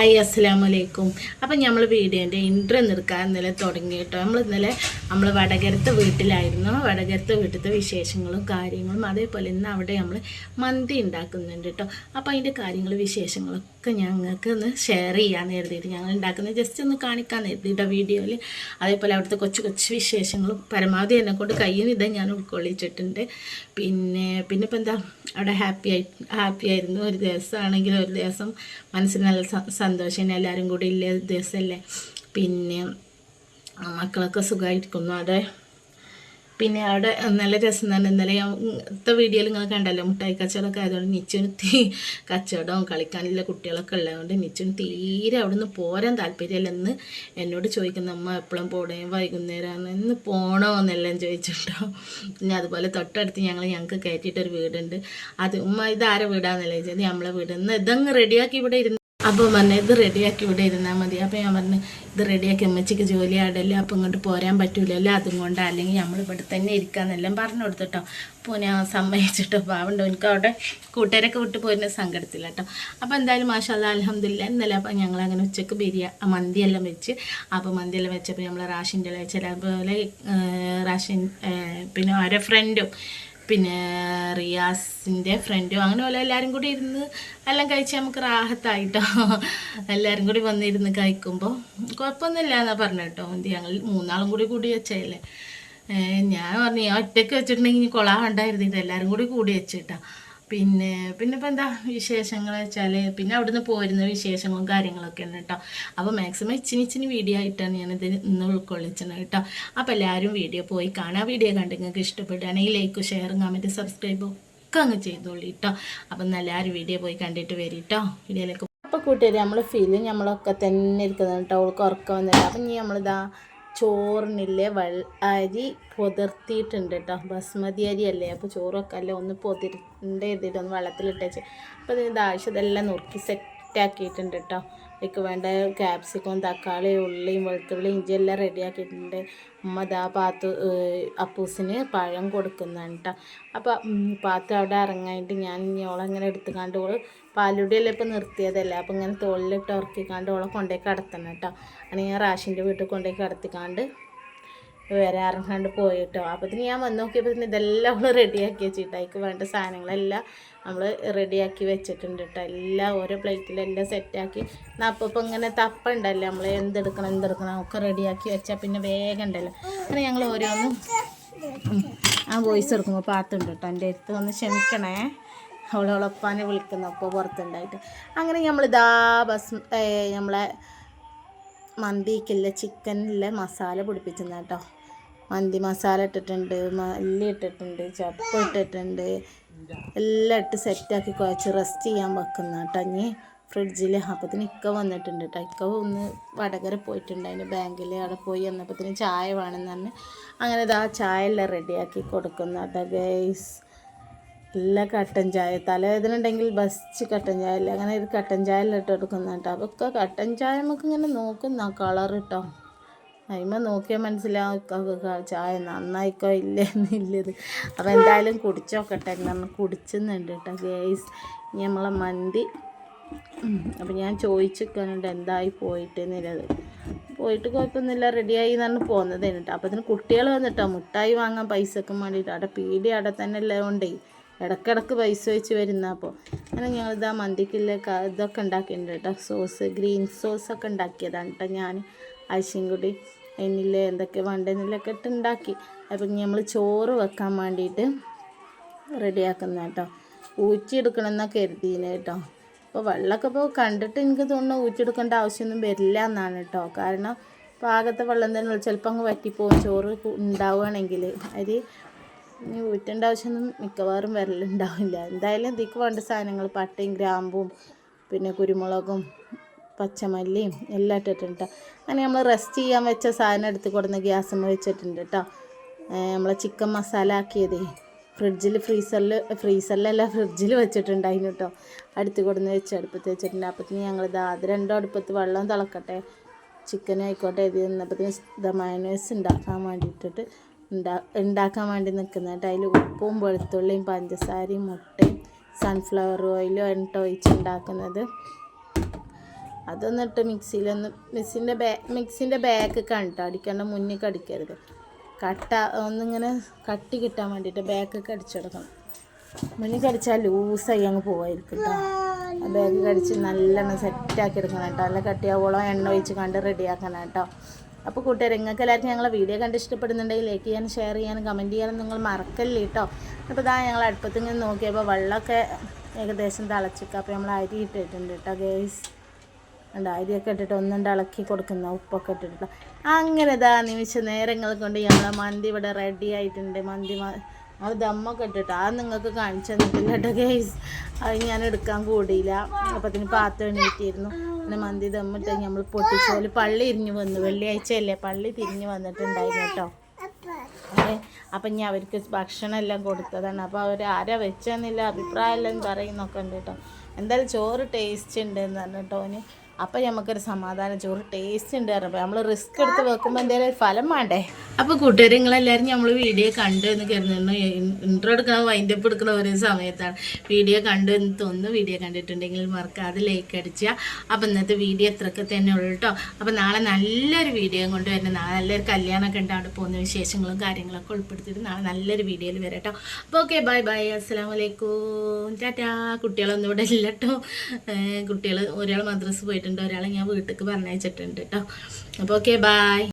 Hi അസ്സാം വലൈക്കും അപ്പം നമ്മൾ വീഡിയോന്റെ ഇൻട്രോ നിൽക്കാൻ ഇന്നലെ തുടങ്ങി കേട്ടോ. നമ്മൾ ഇന്നലെ നമ്മൾ വടകരത്തെ വീട്ടിലായിരുന്നു. വടകരത്തെ വീട്ടിലത്തെ വിശേഷങ്ങളും കാര്യങ്ങളും അതേപോലെ ഇന്ന് അവിടെ നമ്മൾ മന്തി ഉണ്ടാക്കുന്നുണ്ട് കേട്ടോ. അപ്പോൾ അതിന്റെ കാര്യങ്ങൾ വിശേഷങ്ങളൊക്കെ ഞങ്ങൾക്ക് ഒന്ന് ഷെയർ ചെയ്യാൻ കരുതിയിട്ട് ഞങ്ങൾ ഉണ്ടാക്കുന്നത് ജസ്റ്റ് ഒന്ന് കാണിക്കാൻ കരുതിയിട്ടോ വീഡിയോയിൽ അതേപോലെ അവിടുത്തെ കൊച്ചു കൊച്ചു വിശേഷങ്ങളും പരമാവധി എന്നെ കൊണ്ട് കഴിയും ഇதை ഞാൻ ഉൾക്കൊള്ളിച്ചിട്ടുണ്ട്. പിന്നെ പിന്നെ ഇപ്പം എന്താ? അവിടെ ഹാപ്പി ആയി ഹാപ്പി ആയിരുന്നു. ഒരു ദിവസമാണെങ്കിൽ ഒരു ദിവസം മനസ്സിന് നല്ല സന്തോഷം എല്ലാവരും കൂടി ഇല്ല? ദിവസമല്ലേ പിന്നെ മക്കളൊക്കെ സുഖമായിരിക്കുന്നു അവിടെ പിന്നെ അവിടെ നല്ല രസം തന്നെ ഇന്നലെ ഇത്തെ വീഡിയോയിൽ നിങ്ങൾ കണ്ടല്ലോ മുട്ടായി കച്ചവടമൊക്കെ ആയതുകൊണ്ട് നിച്ചുന് തീ കച്ചവടവും കളിക്കാനുള്ള കുട്ടികളൊക്കെ ഉള്ളതുകൊണ്ട് നിച്ചുന് തീരെ അവിടെ നിന്ന് പോരാൻ താല്പര്യമില്ലെന്ന് എന്നോട് ചോദിക്കുന്ന അമ്മ എപ്പോഴും പോടേ വൈകുന്നേരമാണ് ഇന്ന് പോണോ എന്നെല്ലാം ചോദിച്ചിട്ടോ. പിന്നെ അതുപോലെ തൊട്ടടുത്ത് ഞങ്ങൾ ഞങ്ങൾക്ക് കയറ്റിയിട്ടൊരു വീടുണ്ട്. അത് ഉമ്മ ഇതാരെ വീടാന്നല്ലേ? ചോദിച്ചത് നമ്മളെ വീട്. ഇന്ന് ഇതങ്ങ് റെഡിയാക്കി ഇവിടെ ഇരുന്ന് അപ്പോൾ പറഞ്ഞു ഇത് റെഡിയാക്കി ഇവിടെ ഇരുന്നാൽ മതി. അപ്പോൾ ഞാൻ പറഞ്ഞു ഇത് റെഡിയാക്കി അമ്മച്ചിക്ക് ജോലി ആടല്ലേ അപ്പോൾ ഇങ്ങോട്ട് പോരാൻ പറ്റൂലല്ലോ അതും കൊണ്ട്. അല്ലെങ്കിൽ നമ്മൾ ഇവിടെ തന്നെ ഇരിക്കാന്നെല്ലാം പറഞ്ഞു കൊടുത്തിട്ടോ. അപ്പോൾ ഞാൻ സമ്മതിച്ചിട്ടോ പാവണ്ടോ എനിക്ക് അവിടെ കൂട്ടുകാരൊക്കെ വിട്ട് പോരുന്ന സങ്കടത്തില്ല കേട്ടോ അപ്പോൾ എന്തായാലും മാഷാല്ല അലഹമില്ല ഇന്നലെ അപ്പോൾ ഞങ്ങൾ അങ്ങനെ ഉച്ചയ്ക്ക് ബിരിയാ മന്തിയെല്ലാം വെച്ച് അപ്പോൾ മന്തിയെല്ലാം വെച്ചപ്പോൾ നമ്മൾ റാഷിന്റെ ചിലപോലെ റാഷിൻ പിന്നെ ഓരോ ഫ്രണ്ടും പിന്നെ റിയാസിന്റെ ഫ്രണ്ടും അങ്ങനെ പോലെ എല്ലാവരും കൂടി ഇരുന്ന് എല്ലാം കഴിച്ച് നമുക്ക് റാഹത്തായിട്ടോ. എല്ലാവരും കൂടി വന്നിരുന്ന് കഴിക്കുമ്പോൾ കുഴപ്പമൊന്നുമില്ല എന്നാ പറഞ്ഞു കേട്ടോ എന്ത് ഞങ്ങൾ മൂന്നാളും കൂടി കൂടി വെച്ചല്ലേ ഞാൻ പറഞ്ഞു ഒറ്റയ്ക്ക് വെച്ചിട്ടുണ്ടെങ്കിൽ കൊളാ ഉണ്ടായിരുന്നിട്ട് എല്ലാവരും കൂടി കൂടി വെച്ചിട്ടാ. പിന്നെ പിന്നെ ഇപ്പം എന്താ വിശേഷങ്ങൾ വെച്ചാൽ പിന്നെ അവിടുന്ന് പോരുന്ന വിശേഷങ്ങളും കാര്യങ്ങളൊക്കെ ഉണ്ട് കേട്ടോ അപ്പോൾ മാക്സിമം ഇച്ചിനി ഇച്ചിനി വീഡിയോ ആയിട്ടാണ് ഞാനിത് ഇന്ന് ഉൾക്കൊള്ളിച്ചത് കേട്ടോ അപ്പോൾ എല്ലാവരും വീഡിയോ പോയി കാണാം. വീഡിയോ കണ്ട് നിങ്ങൾക്ക് ഇഷ്ടപ്പെടുകയാണെങ്കിൽ ലൈക്ക് ഷെയർ കമന്റ് സബ്സ്ക്രൈബ് ഒക്കെ അങ്ങ് ചെയ്തോളൂ കേട്ടോ അപ്പം എല്ലാവരും വീഡിയോ പോയി കണ്ടിട്ട് വരും കേട്ടോ വീഡിയോയിലേക്ക് അപ്പോൾ കൂട്ടുകാർ നമ്മൾ ഫീൽ നമ്മളൊക്കെ തന്നെ ഇരിക്കുന്നത് കേട്ടോ അവൾക്ക് ഉറക്കം വന്നിട്ട് അപ്പം ഇനി നമ്മളിതാ ചോറിനില്ലേ? വെൾ അരി പൊതിർത്തിയിട്ടുണ്ട് കേട്ടോ ബസ്മതി അരി അല്ലേ അപ്പോൾ ചോറൊക്കെ അല്ലേ? ഒന്ന് പൊതിരണ്ട് ഇതിട്ടൊന്ന് വെള്ളത്തിലിട്ടേച്ച്. അപ്പോൾ ഇതിന്റെ ആവശ്യം ഇതെല്ലാം നുറുക്കി സെറ്റാക്കിയിട്ടുണ്ട് കേട്ടോ അതിക്ക് വേണ്ട ക്യാപ്സിക്കം തക്കാളി ഉള്ളിയും വെളുത്തുള്ളി ഇഞ്ചി എല്ലാം റെഡിയാക്കിയിട്ടുണ്ട് ഉമ്മ ദാ പാത്ത് അപ്പൂസിന് പഴം കൊടുക്കുന്നുണ്ട് കേട്ടോ അപ്പോൾ പാത്ത് അവിടെ ഇറങ്ങായിട്ട് ഞാൻ ഇങ്ങനെ എടുത്തുകാണ്ട് ഓൾ പാലുടിയെല്ലാം ഇപ്പം നിർത്തിയതല്ലേ. അപ്പം ഇങ്ങനെ തോളിലിട്ട് ഉറക്കിക്കാണ്ട് ഓളെ കൊണ്ടേക്ക് കടത്തണം കേട്ടോ അങ്ങനെ ഞാൻ റാഷിന്റെ വീട്ടിൽ കൊണ്ടേക്ക് കടത്തിക്കാണ്ട് ഇറങ്ങാണ്ട് പോയിട്ടോ അപ്പത്തിന് ഞാൻ വന്ന് നോക്കിയപ്പോൾ ഇതെല്ലാം അവൾ റെഡിയാക്കി വെച്ചിട്ട്. അതിക്ക് വേണ്ട സാധനങ്ങളെല്ലാം നമ്മൾ റെഡിയാക്കി വെച്ചിട്ടുണ്ട് കേട്ടോ എല്ലാം ഓരോ പ്ലേറ്റിലെല്ലാം സെറ്റാക്കി അപ്പോൾ ഇങ്ങനെ തപ്പുണ്ടല്ലോ നമ്മൾ എന്തെടുക്കണം എന്തെടുക്കണം ഒക്കെ റെഡിയാക്കി വെച്ചാൽ പിന്നെ വേഗം ഉണ്ടല്ലോ അങ്ങനെ ഞങ്ങൾ ഓരോന്നും ആ വോയിസ് എടുക്കുമ്പോൾ പാത്തുണ്ട് കേട്ടോ എന്റെ അടുത്ത് ഒന്ന് ക്ഷമിക്കണേ. അവളോളൊപ്പാനെ വിളിക്കുന്നു. അപ്പോൾ പുറത്തുണ്ടായിട്ട് അങ്ങനെ നമ്മളിതാ ബസ് നമ്മളെ മന്തിക്കില്ല ചിക്കനിലെ മസാല പിടിപ്പിച്ചെന്ന് കേട്ടോ മന്തി മസാല ഇട്ടിട്ടുണ്ട് മല്ലി ഇട്ടിട്ടുണ്ട് ചപ്പ് ഇട്ടിട്ടുണ്ട്. എല്ലാം ഇട്ട് സെറ്റാക്കി കുഴച്ച് റെസ്റ്റ് ചെയ്യാൻ വെക്കുന്ന കേട്ടോ ഇനി ഫ്രിഡ്ജിൽ അപ്പത്തിന് ഇക്ക വന്നിട്ടുണ്ട് കേട്ടോ ഇക്ക ഒന്ന് വടകര പോയിട്ടുണ്ട്. അതിന്റെ ബാങ്കിൽ അവിടെ പോയി വന്നപ്പത്തിന് ചായ വേണമെന്ന് പറഞ്ഞ് അങ്ങനെ ഇതാ ചായ എല്ലാം റെഡിയാക്കി കൊടുക്കുന്ന. കേട്ടോ ഗൈസ് എല്ലാ കട്ടൻ ചായ. തലവേദന ഉണ്ടെങ്കിൽ ബസ്റ്റ് കട്ടൻ ചായ അല്ലേ? അങ്ങനെ ഒരു കട്ടൻ ചായ എല്ലാം ഇട്ട് കൊടുക്കുന്ന കേട്ടോ അതൊക്കെ കട്ടൻ ചായ നമുക്ക് ഇങ്ങനെ നോക്കുന്ന കളർ കേട്ടോ അതിമ നോക്കിയാൽ മനസ്സിലാക്ക ചായ നന്നായിക്കോ ഇല്ലേ എന്നില്ലത് അപ്പോൾ എന്തായാലും കുടിച്ചോക്കട്ടെ നമ്മൾ കുടിച്ചെന്നുണ്ട് കേട്ടോ ഗേസ് ഇനി നമ്മളെ മന്തി. അപ്പം ഞാൻ ചോദിച്ചിരിക്കാനുണ്ട് എന്തായി പോയിട്ട് എന്നുള്ളത് പോയിട്ട് കുഴപ്പമൊന്നുമില്ല റെഡിയായി എന്ന് പറഞ്ഞ് പോകുന്നത് കേട്ടോ. അപ്പോൾ അതിന് കുട്ടികൾ വന്നിട്ടോ മുട്ടായി വാങ്ങാൻ പൈസക്കും വേണ്ടിയിട്ട് അവിടെ പീടി അവിടെ തന്നെ ഉള്ളതുകൊണ്ടേ ഇടക്കിടക്ക് പൈസ വെച്ച് വരുന്ന അപ്പോൾ അങ്ങനെ ഞങ്ങൾ ഇതാ മന്തിക്കുള്ള ഇതൊക്കെ ഉണ്ടാക്കിയിട്ടുണ്ട് കേട്ടോ. സോസ് ഗ്രീൻ സോസൊക്കെ ഉണ്ടാക്കിയതാണ് കേട്ടോ ഞാൻ ആഴ്ചയും കൂടി. അതിനില്ലേ എന്തൊക്കെ വേണ്ടെന്നില്ലൊക്കെ ഇട്ട് ഉണ്ടാക്കി അപ്പം ഇനി നമ്മൾ ചോറ് വെക്കാൻ വേണ്ടിയിട്ട് റെഡിയാക്കുന്ന കേട്ടോ ഊറ്റിയെടുക്കണം എന്നൊക്കെ കരുതിയിന് കേട്ടോ അപ്പോൾ വെള്ളമൊക്കെ ഇപ്പോൾ കണ്ടിട്ട് എനിക്ക് തോന്നുന്നു ഊറ്റിയെടുക്കേണ്ട ആവശ്യമൊന്നും വരില്ല എന്നാണ് കേട്ടോ കാരണം പാകത്തെ വെള്ളം തന്നെ ചിലപ്പോൾ അങ്ങ് വറ്റിപ്പോവും. ചോറ് ഉണ്ടാവുകയാണെങ്കിൽ അരി ഊറ്റേണ്ട ആവശ്യമൊന്നും മിക്കവാറും വരലുണ്ടാവില്ല എന്തായാലും ഇതിക്ക് വേണ്ട സാധനങ്ങൾ പട്ടയും ഗ്രാമ്പും പിന്നെ കുരുമുളകും പച്ചമല്ലിയും എല്ലാം ഇട്ടിട്ടുണ്ട്. അങ്ങനെ നമ്മൾ റെസ്റ്റ് ചെയ്യാൻ വെച്ച സാധനം എടുത്ത് കൊടുന്ന് ഗ്യാസുമ്മ വെച്ചിട്ടുണ്ട് കേട്ടോ നമ്മളെ ചിക്കൻ മസാല ആക്കിയതേ. ഫ്രിഡ്ജിൽ ഫ്രീസറിൽ ഫ്രീസറിലല്ല ഫ്രിഡ്ജിൽ വെച്ചിട്ടുണ്ടായിരുന്നു കേട്ടോ അടുത്ത് കൊടുന്ന് വെച്ച് അടുപ്പത്ത് വെച്ചിട്ടുണ്ട്. അപ്പത്തിന് ഞങ്ങൾ ഇതാ അത് രണ്ടും അടുപ്പത്ത് വെള്ളം തിളക്കട്ടെ. ചിക്കൻ ആയിക്കോട്ടെ ഇത് നിന്നപ്പത്തിന് ഇതാ മയനേഴ്സ് ഉണ്ടാക്കാൻ വേണ്ടിയിട്ടിട്ട് ഉണ്ടാ ഉണ്ടാക്കാൻ വേണ്ടി നിൽക്കുന്നത് കേട്ടോ അതിൽ ഉപ്പും വെളുത്തുള്ളിയും പഞ്ചസാരയും മുട്ടയും സൺഫ്ലവർ ഓയിലും എണ്ണ ഒഴിച്ച് ഉണ്ടാക്കുന്നത്. അതൊന്നിട്ട് മിക്സിയിലൊന്ന് മിക്സിന്റെ ബാ മിക്സിന്റെ ബാക്ക് കണ്ടിട്ട്? അടിക്കേണ്ട മുന്നിൽ അടിക്കരുത് കട്ട ഒന്നിങ്ങനെ കട്ടി കിട്ടാൻ വേണ്ടിയിട്ട് ബാക്കൊക്കെ അടിച്ചെടുക്കണം. മുന്നിൽ കടിച്ചാൽ ലൂസായി അങ്ങ് പോവായിരിക്കും കേട്ടോ ബാഗ് കടിച്ച് നല്ലെണ്ണം സെറ്റാക്കി എടുക്കണം കേട്ടോ നല്ല കട്ടിയാവോളം എണ്ണ ഒഴിച്ച് കണ്ട് റെഡിയാക്കണം കേട്ടോ അപ്പോൾ കൂട്ടുകാർ നിങ്ങൾക്ക് എല്ലാവർക്കും ഞങ്ങളെ വീഡിയോ കണ്ട് ഇഷ്ടപ്പെടുന്നുണ്ടെങ്കിൽ ലൈക്ക് ചെയ്യാനും ഷെയർ ചെയ്യാനും കമന്റ് ചെയ്യാനും നിങ്ങൾ മറക്കല്ലേ കേട്ടോ അപ്പോൾ ഇതാ ഞങ്ങൾ അടുപ്പത്ത് നിന്ന് നോക്കിയപ്പോൾ വെള്ളമൊക്കെ ഏകദേശം തിളച്ചിട്ട് അപ്പോൾ നമ്മൾ അരി ഇട്ടിട്ടുണ്ട് കേട്ടോ ഗേസ്. ഉണ്ട് അരിയൊക്കെ ഇട്ടിട്ട് ഒന്നുണ്ട് ഇളക്കി കൊടുക്കുന്ന ഉപ്പൊക്കെ ഇട്ടിട്ട് അങ്ങനെ ഇതാ നിമിഷ നേരങ്ങൾ കൊണ്ട് നമ്മളെ മന്തി ഇവിടെ റെഡി ആയിട്ടുണ്ട്. മന്തി അത് ദമ്മൊക്കെ ഇട്ടിട്ട്. അത് നിങ്ങൾക്ക് കാണിച്ചു തന്നിട്ടില്ല കേട്ടോ ഗേസ് അത് ഞാൻ എടുക്കാൻ കൂടിയില്ല. അപ്പത്തിന് പാത്രം എണീറ്റിരുന്നു. പിന്നെ മന്തി ദമ്മിട്ട് നമ്മൾ പൊട്ടിച്ചോൽ പള്ളി ഇരിഞ്ഞു വന്നു. വെള്ളിയാഴ്ച അല്ലേ? പള്ളി തിരിഞ്ഞു വന്നിട്ടുണ്ടായിരുന്നു കേട്ടോ അതെ അപ്പം ഞാൻ അവർക്ക് ഭക്ഷണം എല്ലാം കൊടുത്തതാണ്. അപ്പോൾ അവർ ആരാ വെച്ചെന്നില്ല അഭിപ്രായം എല്ലാം പറയുന്നൊക്കെ ഉണ്ട് കേട്ടോ എന്തായാലും ചോറ് ടേസ്റ്റ് ഉണ്ട് എന്ന് പറഞ്ഞു ഓന്. അപ്പം നമുക്കൊരു സമാധാനം ചോറ് ടേസ്റ്റ് ഉണ്ട് പറഞ്ഞപ്പോൾ നമ്മൾ റിസ്ക് എടുത്ത് വെക്കുമ്പോൾ എന്തെങ്കിലും ഫലം വേണ്ടേ? അപ്പോൾ കൂട്ടുകാർ നിങ്ങളെല്ലാവരും നമ്മൾ വീഡിയോ കണ്ടു എന്ന് കരുതുന്നു. ഇൻട്രോ എടുക്കണ വൈൻഡപ്പ് എടുക്കുന്ന ഒരേ സമയത്താണ്. വീഡിയോ കണ്ടു എന്ന് തോന്നുന്നു. വീഡിയോ കണ്ടിട്ടുണ്ടെങ്കിൽ മറക്കാതെ ലൈക്ക് അടിച്ചുക അപ്പോൾ ഇന്നത്തെ വീഡിയോ ഇത്രയൊക്കെ തന്നെ ഉള്ളൂ കേട്ടോ അപ്പോൾ നാളെ നല്ലൊരു വീഡിയോ കൊണ്ട് വരുന്നത് നാളെ നല്ലൊരു കല്യാണമൊക്കെ ഉണ്ട്. അവിടെ പോകുന്ന വിശേഷങ്ങളും കാര്യങ്ങളൊക്കെ ഉൾപ്പെടുത്തിയിട്ട് നാളെ നല്ലൊരു വീഡിയോയിൽ വരാം കേട്ടോ അപ്പോൾ ഓക്കെ ബൈ ബൈ അസ്സാം വലൈക്കും ടാറ്റാ. കുട്ടികളൊന്നും ഇവിടെ ഇല്ല കേട്ടോ കുട്ടികൾ ഒരാൾ മദ്രസ് പോയിട്ടുണ്ട്. ഒരാളെ ഞാൻ വീട്ടിലേക്ക് പറഞ്ഞയച്ചിട്ടുണ്ട് കേട്ടോ അപ്പോൾ ഓക്കെ ബൈ